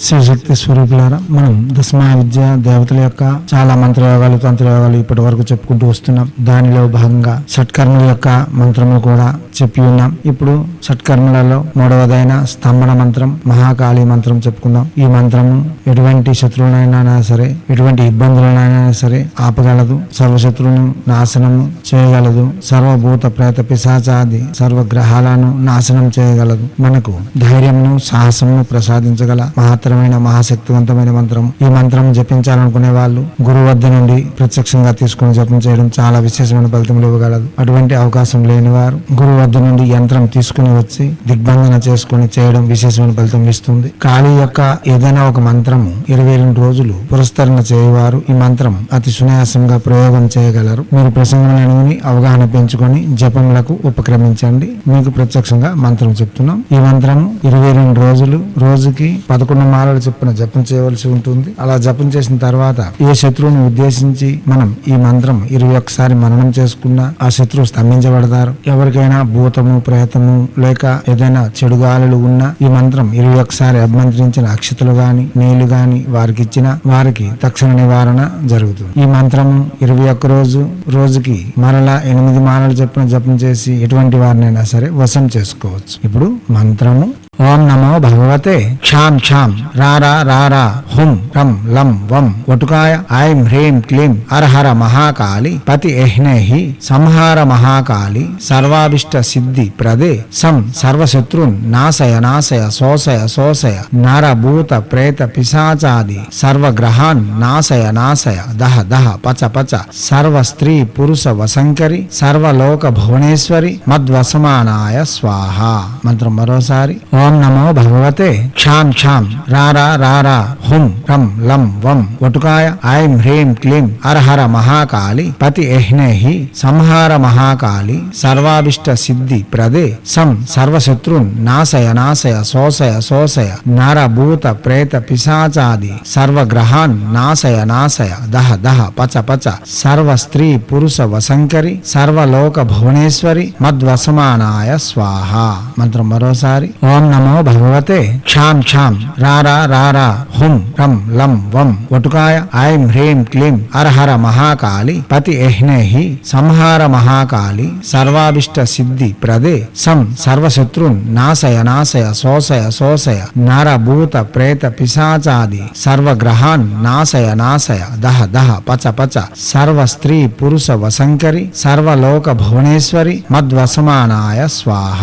శివశక్తి స్వరూపులారా మనం దశమా విద్య దేవతల యొక్క చాలా మంత్రయోగాలు తంత్రయోగాలు ఇప్పటి వరకు చెప్పుకుంటూ వస్తున్నాం. దానిలో భాగంగా షట్కర్మల యొక్క మంత్రములు కూడా చెప్పి ఉన్నాం. ఇప్పుడు షట్కర్మలలో మూడవదైన స్తంభన మంత్రం మహాకాళి మంత్రం చెప్పుకుందాం. ఈ మంత్రము ఎటువంటి శత్రువునైనా సరే ఎటువంటి ఇబ్బందులనైనా సరే ఆపగలదు. సర్వశత్రువును నాశనము చేయగలదు. సర్వభూత ప్రేత పిశాచాది సర్వ గ్రహాలను నాశనం చేయగలదు. మనకు ధైర్యంను సాహసమును ప్రసాదించగల మహత్తరమైన మహాశక్తివంతమైన మంత్రం. ఈ మంత్రం జపించాలనుకునే వాళ్ళు గురువు వద్ద నుండి ప్రత్యక్షంగా తీసుకుని జపం చేయడం చాలా విశేషమైన ఫలితములు ఇవ్వగలదు. అటువంటి అవకాశం లేని వారు గురువు వద్ద నుండి యంత్రం తీసుకుని వచ్చి దిగ్బంధన చేసుకుని చేయడం విశేషమైన ఫలితం ఇస్తుంది. కాళీ యొక్క ఏదైనా ఒక మంత్రము ఇరవై రెండు రోజులు పురస్కరణ చేయవారు ఈ మంత్రం అతి సునాయాసంగా ప్రయోగం చేయగలరు. మీరు ప్రసంగంలో అవగాహన పెంచుకొని జపములకు ఉపక్రమించండి. మీకు ప్రత్యక్షంగా మంత్రం చెప్తున్నాం. ఈ మంత్రము ఇరవై రెండు రోజులు రోజుకి పదకొండు మాలల చొప్పున జపం చేయవలసి ఉంటుంది. అలా జపం చేసిన తర్వాత ఏ శత్రువును ఉద్దేశించి మనం ఈ మంత్రం ఇరవై ఒక్కసారి మననం చేసుకున్నా ఆ శత్రువు స్తంభించబడతారు. ఎవరికైనా భూతము ప్రేతము లేక ఏదైనా చెడు గాలులు ఉన్నా ఈ మంత్రం ఇరవై ఒక్కసారి అభిమంత్రించిన అక్షతలు గాని నీళ్ళు గాని వారికి ఇచ్చిన వారికి తక్షణ నివారణ జరుగుతుంది. ఈ మంత్రము ఇరవై ఒక్క రోజు రోజుకి మరలా ఎనిమిది మాలలు చెప్పిన జపం చేసి ఎటువంటి వారినైనా సరే వశం చేసుకోవచ్చు. ఇప్పుడు మంత్రము ఓం నమో భగవతే క్షాం క్షాం రారా రారా హుం రం లం వం వటుకాయ ఐం హ్రీం క్లీం హర మహాకాళి పతి ఎహ్నేహి సంహార మహాకాళి సర్వాభిష్ట సిద్ధి ప్రదే సం సర్వశత్రున్ నాశయ నాశయ శోషయ శోషయ నరభూత ప్రేత పిశాచాది సర్వగ్రహాన్ నాశయ నాశయ దహ దహ పచ పచ సర్వ స్త్రీ పురుష వసంకరి సర్వలోక భువనేశ్వరి మద్వసమానాయ స్వాహ మంత్రం మరోసారి ఓం ఓం నమో భగవతే క్షాం క్షాం రారా రారా హుం రం లం వం వటుకాయ ఐం హ్రీం క్లీం అర్హర మహాకాళి పతి ఎహ్నేహి సంహార మహాకాళి సర్వాభిష్ట సిద్ధి ప్రదే సం సర్వశత్రున్ నాశయ నాశయ శోషయ శోషయ నర భూత ప్రేత పిశాచాది సర్వగ్రహాన్ నాశయ నాశయ దహ దహ పచ పచ సర్వ స్త్రీ పురుష వసంకరి సర్వలోక భువనేశ్వరి మద్వసమానాయ స్వాహ మంత్రం మరోసారి ఓం నమో భగవతే క్షాం క్షాం రారా రారా హుం రం లం వం వటుకాయ ఐం హ్రీం క్లీం అర్హర మహాకాళి పతి ఎహ్నేహి సంహార మహాకాళి సర్వాభిష్ట సిద్ధి ప్రదే సం సర్వశత్రున్ నాశయ నాశయ శోషయ శోషయ నర భూత ప్రేత పిశాచాది సర్వగ్రహాన్ నాశయ నాశయ దహ దహ పచ పచ సర్వ స్త్రీ పురుష వసంకరి సర్వలోక భువనేశ్వరి మద్వసమానాయ స్వాహ